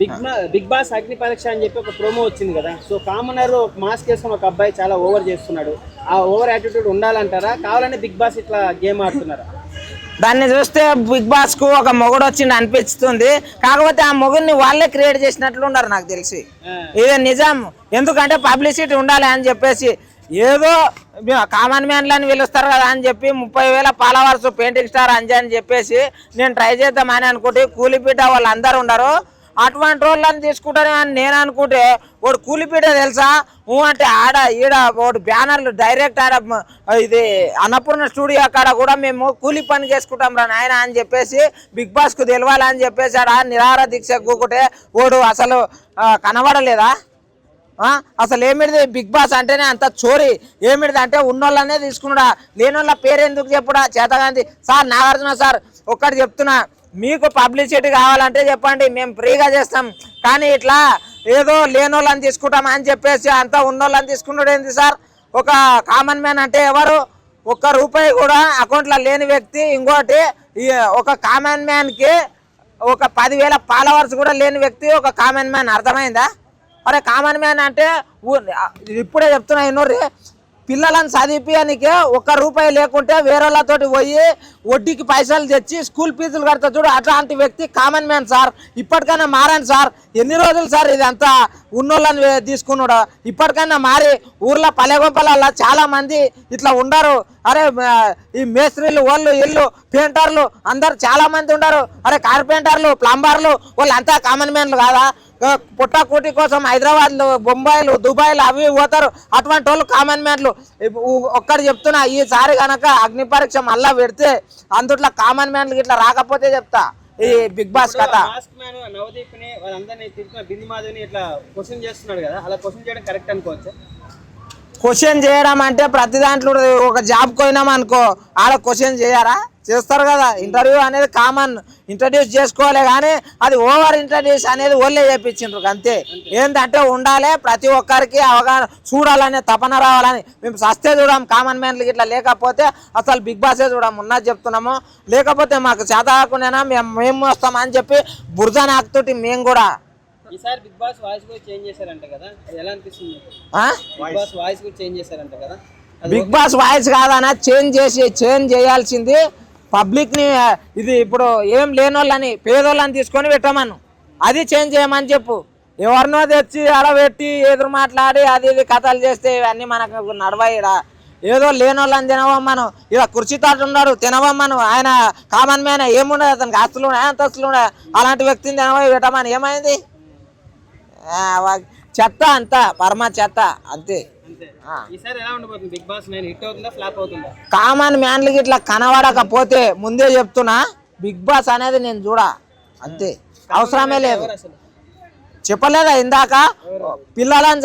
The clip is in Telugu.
బిగ్ బిగ్ బాస్ అగ్ని పరీక్ష అని చెప్పి ఒక ప్రోమో వచ్చింది కదా. సో కామనర్ మాస్క్ వేసుకుని ఒక అబ్బాయి చాలా ఓవర్ చేస్తున్నాడు. ఆ ఓవర్ యాటిట్యూడ్ ఉండాలంటారా? కావాలని బిగ్ బాస్ ఇట్లా గేమ్ ఆడుతున్నారా? దాన్ని చూస్తే బిగ్ బాస్కు ఒక మొగుడు వచ్చింది అనిపిస్తుంది. కాకపోతే ఆ మొగుడిని వాళ్ళే క్రియేట్ చేసినట్లు ఉన్నారు నాకు తెలిసి. ఇది నిజం. ఎందుకంటే పబ్లిసిటీ ఉండాలి అని చెప్పేసి ఏదో కామన్ మ్యాన్లు అని పిలుస్తారు కదా అని చెప్పి ముప్పై వేల ఫాలోవర్స్ పెయింటింగ్ స్టార్ అంజి అని చెప్పేసి నేను ట్రై చేద్దామని అనుకుంటే కూలిపీట వాళ్ళు అందరు ఉండరు అటువంటి వాళ్ళని తీసుకుంటానే అని నేను అనుకుంటే వాడు కూలిపీట తెలుసా? అంటే ఆడ ఈడ వాడు బ్యానర్లు డైరెక్ట్ ఆడ ఇది అన్నపూర్ణ స్టూడియో కాడ కూడా మేము కూలి పని చేసుకుంటాం రా నాయన అని చెప్పేసి బిగ్ బాస్కు తెలవాలని చెప్పేసి ఆడ నిరాహార దీక్ష కూకుంటే వాడు అసలు కనబడలేదా? అసలు ఏమిటిది బిగ్ బాస్ అంటేనే అంత చోరీ. ఏమిటిది అంటే ఉన్నోళ్ళనే తీసుకున్నాడా? లేనోళ్ళ పేరు ఎందుకు చెప్పుడా? చేతగాంధీ సార్ నాగార్జున సార్ ఒక్కటి చెప్తున్నా. మీకు పబ్లిసిటీ కావాలంటే చెప్పండి మేము ఫ్రీగా చేస్తాం. కానీ ఇట్లా ఏదో లేనోళ్ళని తీసుకుంటాం అని చెప్పేసి అంతా ఉన్నోళ్ళని తీసుకున్నాడు ఏంది సార్? ఒక కామన్ మ్యాన్ అంటే ఎవరు? ఒక్క రూపాయి కూడా అకౌంట్లో లేని వ్యక్తి ఇంకోటి ఒక కామన్ మ్యాన్కి ఒక పదివేల ఫాలోవర్స్ కూడా లేని వ్యక్తి ఒక కామన్ మ్యాన్ అర్థమైందా? అరే కామన్ మ్యాన్ అంటే ఇప్పుడే చెప్తున్నా ఇన్నోరి పిల్లలను చదివించడానికి ఒక్క రూపాయి లేకుంటే వేరేళ్ళతోటి పోయి వడ్డీకి పైసలు తెచ్చి స్కూల్ ఫీజులు కడతా చూడు. అట్లాంటి వ్యక్తి కామన్ మ్యాన్ సార్ ఇప్పటికైనా మారండి సార్ ఎన్ని రోజులు సార్ ఇది అంతా ఉన్నోళ్ళని తీసుకున్నాడు? ఇప్పటికైనా మారి ఊర్లో పల్లెగొంపలల్లో చాలామంది ఇట్లా ఉండరు. అరే ఈ మేస్త్రీలు వాళ్ళు ఇల్లు పెయింటర్లు అందరు చాలా మంది ఉండరు. అరే కార్పెంటర్లు ప్లంబర్లు వాళ్ళు అంతా కామన్ మ్యాన్లు కాదా? పుట్టకూటి కోసం హైదరాబాద్లు బొంబాయిలు దుబాయ్లు అవి పోతారు. అటువంటి వాళ్ళు కామన్ మ్యాన్లు ఒక్కటి చెప్తున్నా ఈసారి కనుక అగ్ని పరీక్ష మళ్ళా పెడితే అందుట్లో కామన్ మ్యాన్లు ఇట్లా రాకపోతే చెప్తా. ఈ బిగ్ బాస్ కథ. మాస్క్ మ్యాన్ నవదీప్ని వాళ్ళందరినీ తిరుగుతున్న బింది మాధవిని ఇట్లా క్వశ్చన్ చేస్తున్నాడు కదా అలా క్వశ్చన్ చేయడం కరెక్ట్ అనుకోవచ్చు? క్వశ్చన్ చేయడం అంటే ప్రతి దాంట్లో ఒక జాబ్ పోయినాం అనుకో ఆడ క్వశ్చన్ చేయరా? చేస్తారు కదా. ఇంటర్వ్యూ అనేది కామన్ ఇంట్రడ్యూస్ చేసుకోవాలి కానీ అది ఓవర్ ఇంట్రడ్యూస్ అనేది ఓళ్ళే చేపించిండ్రు అంతే. ఏంటంటే ఉండాలి ప్రతి ఒక్కరికి అవగాహన చూడాలనే తపన రావాలని మేము సస్తే చూడం కామన్ మ్యాన్లకి ఇట్లా లేకపోతే అసలు బిగ్ బాసే చూడం ఉన్నది చెప్తున్నాము. లేకపోతే మాకు చేత కాకుండా మేము మేము వస్తామని చెప్పి బురద నాకుతోటి మేము కూడా. ఈసారి బిగ్ బాస్ వాయిస్ కూడా చేంజ్ చేశారంట కదా. అది ఎలా అనిపిస్తుంది మీకు? ఆ? బిగ్ బాస్ వాయిస్ కూడా చేంజ్ చేశారంట కదా. అది బిగ్ బాస్ వాయిస్ కాదన్నా చేంజ్ చేసి చేంజ్ చేయాల్సింది పబ్లిక్ని ఇది ఇప్పుడు ఏం లేనోళ్ళని పేదోళ్ళని తీసుకొని పెట్టమను. అది చేంజ్ చేయమని చెప్పు. ఎవరినో తెచ్చి అడబెట్టి ఎదురు మాట్లాడి అది ఇది కథలు చేస్తే ఇవన్నీ మనకు నడవయిడా ఏదో లేనోళ్ళని తినవమ్మను. ఇలా కుర్చీ తాట ఉన్నాడు తినవమ్మను. ఆయన కామన్ మ్యాన్ ఏముండదు అతనికి ఆస్తులు ఉన్నాయి అంతస్తులు ఉన్నాయి? అలాంటి వ్యక్తిని తినవై పెట్టమని. ఏమైంది? ఆ, చెత్త అంతా పరమ చెత్త అంతే. కామన్ మ్యాన్లకి ఇట్లా కనబడకపోతే ముందే చెప్తున్నా బిగ్ బాస్ అనేది నేను చూడా. అంతే. అవసరమే లేదు. చెప్పలేదా ఇందాక? పిల్లలని